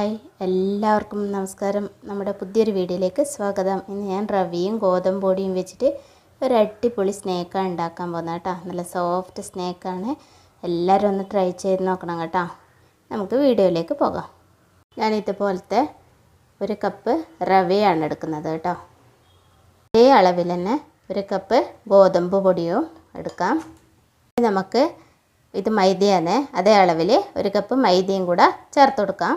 Hi എല്ലാവർക്കും നമസ്കാരം. നമ്മുടെ പുതിയൊരു വീഡിയോയിലേക്ക് സ്വാഗതം. ഇന്ന് ഞാൻ റവിയും ഗോതമ്പൊടിയും വെച്ചിട്ട് ഒരു അടിപൊളി സ്നേക്കാണ് ഉണ്ടാക്കാൻ പോകുന്നത് കേട്ടോ. നല്ല സോഫ്റ്റ് സ്നേക്കാണ്. എല്ലാവരും ഒന്ന് ട്രൈ ചെയ്ത് നോക്കണം കേട്ടോ. നമുക്ക് വീഡിയോയിലേക്ക് പോകാം. ഞാൻ ഇതുപോലത്തെ ഒരു കപ്പ് റവയാണ് എടുക്കുന്നത് കേട്ടോ. അതേ അളവിൽ തന്നെ ഒരു കപ്പ് ഗോതമ്പ് പൊടിയും എടുക്കാം. നമുക്ക് ഇത് മൈദയാണ്. അതേ അളവിൽ ഒരു കപ്പ് മൈദയും കൂടെ ചേർത്ത് കൊടുക്കാം.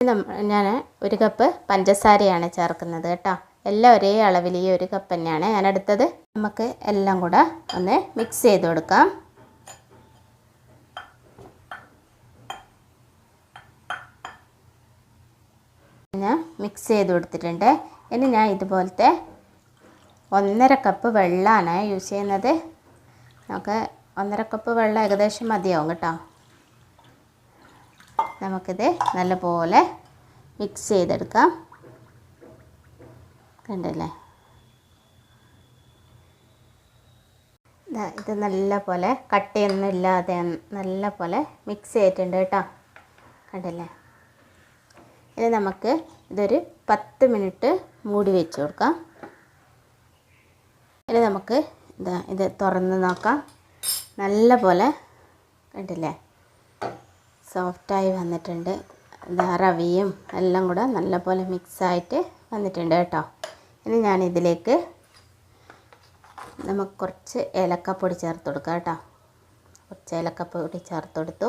ഞാൻ ഒരു കപ്പ് പഞ്ചസാരയാണ് ചേർക്കുന്നത് കേട്ടോ. എല്ലാം ഒരേ അളവിൽ ഈ ഒരു കപ്പ് തന്നെയാണ്. ഞാൻ എടുത്തത് നമുക്ക് എല്ലാം കൂടെ ഒന്ന് മിക്സ് ചെയ്ത് കൊടുക്കാം. ഞാൻ മിക്സ് ചെയ്ത് കൊടുത്തിട്ടുണ്ട്. ഇനി ഞാൻ ഇതുപോലത്തെ ഒന്നര കപ്പ് വെള്ളമാണ് യൂസ് ചെയ്യുന്നത്. നമുക്ക് ഒന്നര കപ്പ് വെള്ളം ഏകദേശം മതിയാവും കേട്ടോ. നമുക്കിത് നല്ലപോലെ മിക്സ് ചെയ്തെടുക്കാം. കണ്ടല്ലേ? ഇത് നല്ല പോലെ കട്ടയൊന്നും ഇല്ലാതെ നല്ല പോലെ മിക്സ് ചെയ്തിട്ടുണ്ട് കേട്ടോ. കണ്ടല്ലേ? ഇനി നമുക്ക് ഇതൊരു പത്ത് മിനിറ്റ് മൂടി വെച്ച് കൊടുക്കാം. ഇനി നമുക്ക് ഇതാ ഇത് തുറന്ന് നോക്കാം. നല്ല പോലെ കണ്ടില്ലേ? സോഫ്റ്റായി വന്നിട്ടുണ്ട്. ഇതാ റവിയും എല്ലാം കൂടെ നല്ലപോലെ മിക്സായിട്ട് വന്നിട്ടുണ്ട് കേട്ടോ. ഇനി ഞാനിതിലേക്ക് നമുക്ക് കുറച്ച് ഏലക്കപ്പൊടി ചേർത്ത് കൊടുക്കാം കേട്ടോ. കുറച്ച് ഏലക്കപ്പൊടി ചേർത്ത് കൊടുത്തു.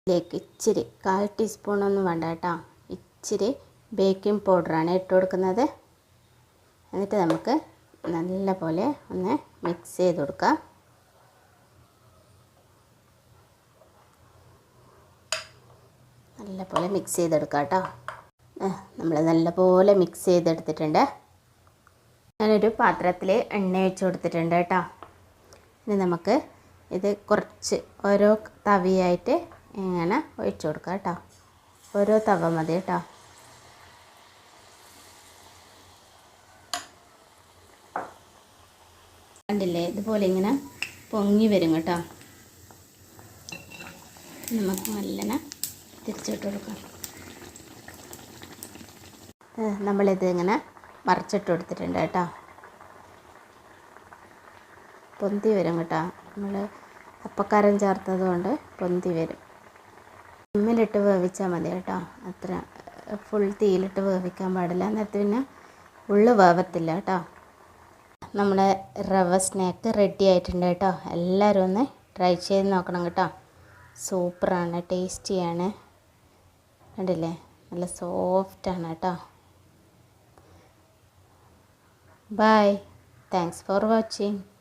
ഇതിലേക്ക് ഇച്ചിരി കാൽ ടീസ്പൂണൊന്നും വേണ്ട കേട്ടോ. ഇച്ചിരി ബേക്കിംഗ് പൗഡറാണ് ഇട്ട് കൊടുക്കുന്നത്. എന്നിട്ട് നമുക്ക് നല്ല പോലെ ഒന്ന് മിക്സ് ചെയ്ത് കൊടുക്കാം. നല്ലപോലെ മിക്സ് ചെയ്തെടുക്കാം കേട്ടോ. നമ്മൾ നല്ലപോലെ മിക്സ് ചെയ്തെടുത്തിട്ടുണ്ട്. ഞാനൊരു പാത്രത്തിൽ എണ്ണ ഒഴിച്ച് കൊടുത്തിട്ടുണ്ട് കേട്ടോ. ഇനി നമുക്ക് ഇത് കുറച്ച് ഓരോ തവിയായിട്ട് ഇങ്ങനെ ഒഴിച്ചു കൊടുക്കാം കേട്ടോ. ഓരോ തവ മതി കേട്ടോ. കണ്ടില്ലേ? ഇതുപോലെ ഇങ്ങനെ പൊങ്ങി വരും കേട്ടോ. നമുക്ക് നല്ലനെ തിരിച്ചിട്ട് കൊടുക്കാം. നമ്മളിത് ഇങ്ങനെ മറിച്ചിട്ട് കൊടുത്തിട്ടുണ്ട് കേട്ടോ. പൊന്തി വരും കേട്ടോ. നമ്മൾ അപ്പക്കാരം ചേർത്തത് കൊണ്ട് പൊന്തി വരും. ഉമ്മിലിട്ട് വേവിച്ചാൽ മതി കേട്ടോ. അത്ര ഫുൾ തീയിലിട്ട് വേവിക്കാൻ പാടില്ല. എന്നിട്ട് പിന്നെ ഉള്ളു വേവത്തില്ല കേട്ടോ. നമ്മുടെ റവ സ്നാക്ക് റെഡി ആയിട്ടുണ്ട് കേട്ടോ. എല്ലാവരും ഒന്ന് ട്രൈ ചെയ്ത് നോക്കണം കേട്ടോ. സൂപ്പറാണ് ടേസ്റ്റിയാണ് കണ്ടില്ലേ? നല്ല സോഫ്റ്റാണ് കേട്ടോ. Bye thanks for watching